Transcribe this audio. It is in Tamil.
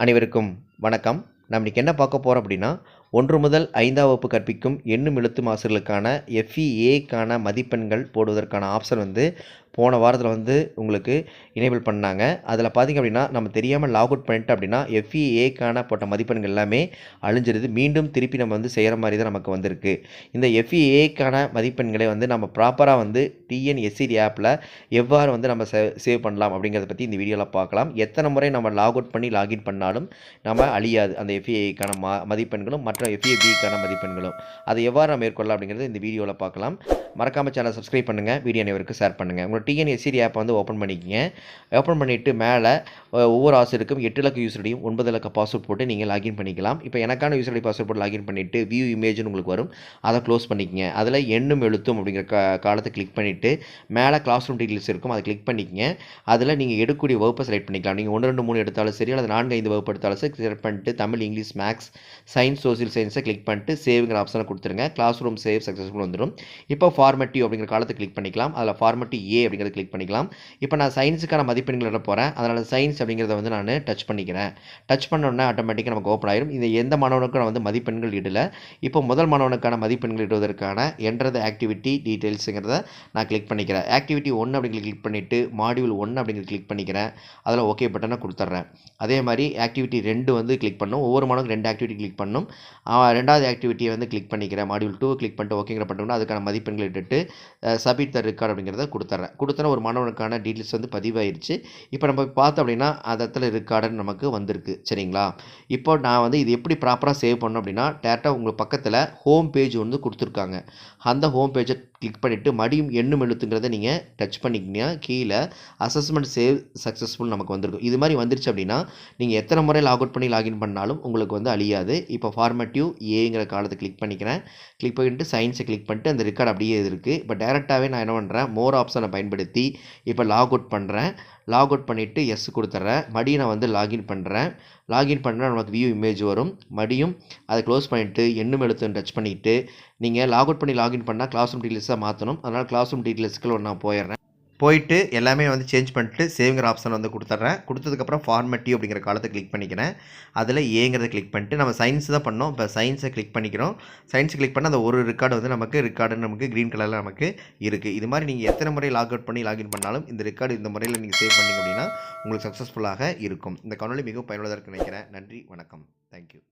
அனைவருக்கும் வணக்கம். நம்ம இன்றைக்கி என்ன பார்க்க போகிறோம் அப்படின்னா ஒன்று முதல் ஐந்தாம் வகுப்பு கற்பிக்கும் எண்ணும் எழுத்தும் ஆசிரியர்களுக்கான எஃப்இஏக்கான மதிப்பெண்கள் போடுவதற்கான ஆப்ஷன் வந்து போன வாரத்தில் வந்து உங்களுக்கு எனேபிள் பண்ணாங்க. அதில் பார்த்திங்க அப்படின்னா நம்ம தெரியாமல் லாக் அவுட் பண்ணிட்டோம் அப்படின்னா எஃப்இஏக்கான போட்ட மதிப்பெண்கள் எல்லாமே அழிஞ்சிருது. மீண்டும் திருப்பி நம்ம வந்து செய்கிற மாதிரி தான் நமக்கு வந்திருக்கு. இந்த எஃப்இஏக்கான மதிப்பெண்களை வந்து நம்ம ப்ராப்பராக வந்து டிஎன்எஸ்சிடி ஆப்பில் எவ்வாறு வந்து நம்ம சேவ் பண்ணலாம் அப்படிங்கிறத பற்றி இந்த வீடியோவில் பார்க்கலாம் எத்தனை முறை நம்ம லாக் அவுட் பண்ணி லாகின் பண்ணாலும் நம்ம அழியாது அந்த எஃப்ஏக்கான ம மதிப்பெண்களும் மற்ற எஃப்ஏபிக்கான மதிப்பெண்களும். அதை எவ்வாறு நம்ம மேற்கொள்ளலாம் அப்படிங்கிறது இந்த வீடியோவில் பார்க்கலாம் மறக்காமல் சேனல் சப்ஸ்கிரைப் பண்ணுங்கள் வீடியோ அனைவருக்கு ஷேர் பண்ணுங்கள் உங்களோட டிஎன்எஸ்சிடி ஆப்பை வந்து ஓப்பன் பண்ணிக்கிங்க. ஓப்பன் பண்ணிவிட்டு மேலே ஒவ்வொரு ஆசிரியருக்கும் எட்டு இலக்க யூசரையும் ஒன்பது இலக்க பாஸ்வேர்ட் போட்டு நீங்கள் லாகின் பண்ணிக்கலாம். இப்போ எனக்கான யூசரடி பாஸ்வேர்ட் போட்டு லாகின் பண்ணிவிட்டு வியூ இமேஜ்னு உங்களுக்கு வரும். அதை க்ளோஸ் பண்ணிக்கங்க. அதில் எண்ணும் எழுத்தும் அப்படிங்கிற கா காலத்தை கிளிக் பண்ணிவிட்டு மேலே கிளாஸ் ரூம் டீட்டெயில்ஸ் இருக்கும். அதை கிளிக் பண்ணிக்கங்க. அதில் நீங்கள் எடுக்கக்கூடிய வகுப்பை செலக்ட் பண்ணிக்கலாம். நீங்கள் ஒன்று ரெண்டு மூணு எடுத்தாலும் சரி அல்லது நான்கு ஐந்து வகுப்பு எடுத்தாலும் சரி செலக்ட் பண்ணிட்டு Tamil English maths science social சயின்ஸை கிளிக் பண்ணிட்டு சேவ்ங்கிற ஆப்ஷனை கொடுத்துருங்க. கிளாஸ் ரூம் சேவ் சக்ஸஸ்ஃபுல் வந்துடும் இப்போ ஃபார்மேட்டிவ் அப்படிங்கிற காலத்தை கிளிக் பண்ணிக்கலாம். அதில் ஃபார்மேட்டிவ் ஏ அப்படிங்கிறத கிளிக் பண்ணிக்கலாம். இப்போ நான் சயின்ஸுக்கான மதிப்பெண்கள் இட போகிறேன் அதனால் சயின்ஸ் அப்படிங்கிறத வந்து நான் டச் பண்ணிக்கிறேன். டச் பண்ணோன்னே ஆட்டோமேட்டிக்காக நமக்கு ஓப்பன் ஆயிரும். இது எந்த மாணவனுக்கும் நான் வந்து மதிப்பெண்கள் இடல. இப்போ முதல் மாணவனுக்கான மதிப்பெண்கள் இடுவதற்கான என்றது ஆக்டிவிட்டி டீட்டெயில்ஸுங்கிறத நான் கிளிக் பண்ணிக்கிறேன். ஆக்டிவிட்டி ஒன்று அப்படிங்கிற கிளிக் பண்ணிவிட்டு மாடியூல் ஒன்று அப்படிங்கிறது கிளிக் பண்ணிக்கிறேன். அதில் ஓகே பட்டனை கொடுத்துட்றேன் அதே மாதிரி ஆக்டிவிட்டி ரெண்டு வந்து கிளிக் பண்ணும். ஒவ்வொரு மாணவனுக்கு ரெண்டு ஆக்டிவிட்டி கிளிக் பண்ணும். ரெண்டாவது ஆக்டிவிட்டியை வந்து கிளிக் பண்ணிக்கிறேன். மாடியூல் டூ கிளிக் பண்ணிட்டு ஓகேங்கிற பட்டோம்னா அதுக்கான மதிப்பெண்கள் இட்டுட்டு சபிட் த ரெக்கார்ட் அப்படிங்கிறத கொடுத்துட்றேன் கொடுத்தன ஒரு மாணவனுக்கான டீட்டெயில்ஸ் வந்து பதிவாயிருச்சு. இப்போ நம்ம பார்த்தோம் அப்படின்னா அந்த இடத்துல ரெக்கார்டுன்னு நமக்கு வந்திருக்கு. சரிங்களா? இப்போ நான் வந்து இது எப்படி ப்ராப்பராக சேவ் பண்ணணும் அப்படின்னா டேரெக்டாக உங்கள் பக்கத்தில் ஹோம் பேஜ் வந்து கொடுத்துருக்காங்க. அந்த ஹோம் பேஜை கிளிக் பண்ணிவிட்டு மடியும் எண்ணும் எழுத்துங்கிறத நீங்கள் டச் பண்ணிக்கிங்கன்னா கீழே அசஸ்மெண்ட் சேவ் சக்ஸஸ்ஃபுல் நமக்கு வந்திருக்கும். இது மாதிரி வந்துருச்சு அப்படின்னா நீங்கள் எத்தனை முறை லாக் அவுட் பண்ணி லாகின் பண்ணாலும் உங்களுக்கு வந்து அழியாது. இப்போ ஃபார்மேட்டிவ் ஏங்கிற காலத்தை கிளிக் பண்ணிக்கிறேன். கிளிக் பண்ணிட்டு சயின்ஸை கிளிக் பண்ணிட்டு அந்த ரெக்கார்டு அப்படியே இருக்குது இப்போ டேரெக்டாகவே நான் என்ன பண்ணுறேன் மோர் ஆப்ஷனை பயன்படுத்தி இப்போ லாக் அவுட் பண்ணுறேன் லாக் அவுட் பண்ணிவிட்டு எஸ் கொடுத்துட்றேன் மறுபடியும் நான் வந்து லாகின் பண்ணுறேன் லாகின் பண்ணால் நமக்கு வியூ இமேஜ் வரும். மடியும் அதை க்ளோஸ் பண்ணிவிட்டு எண்ணும் எழுத்துன்னு டச் பண்ணிவிட்டு நீங்கள் லாக் அவுட் பண்ணி லாகின் பண்ணால் கிளாஸ் ரூம் டீட்டெயில்ஸாக மாற்றணும் அதனால் கிளாஸ் ரூம் டீட்டெயில்ஸ்க்குள்ள நான் போயிடுறேன். போயிட்டு எல்லாமே வந்து சேஞ்ச் பண்ணிட்டு சேவ்ங்கிற ஆப்ஷன் வந்து கொடுத்துட்றேன். கொடுத்ததுக்கப்புறம் ஃபார்மேட்டிவ் அப்படிங்கிற காலத்தை கிளிக் பண்ணிக்கிறேன். அதில் ஏங்கிறத கிளிக் பண்ணிட்டு நம்ம சயின்ஸ் தான் பண்ணோம். இப்போ சயின்ஸை கிளிக் பண்ணிக்கிறோம். சயின்ஸ் கிளிக் பண்ண அந்த ஒரு ரெக்கார்டு வந்து நமக்கு ரெக்கார்டு நமக்கு க்ரீன் கலரில் நமக்கு இருக்குது இது மாதிரி நீங்கள் எத்தனை முறை லாக் அவுட் பண்ணி லாகின் பண்ணாலும் இந்த ரெக்கார்டு இந்த முறையில் நீங்கள் சேவ் பண்ணிங்க அப்படின்னா உங்களுக்கு சக்ஸஸ்ஃபுல்லாக இருக்கும். இந்த காணொலி மிகவும் பயனுள்ளதாக இருக்குன்னு நினைக்கிறேன். நன்றி வணக்கம். தேங்க்யூ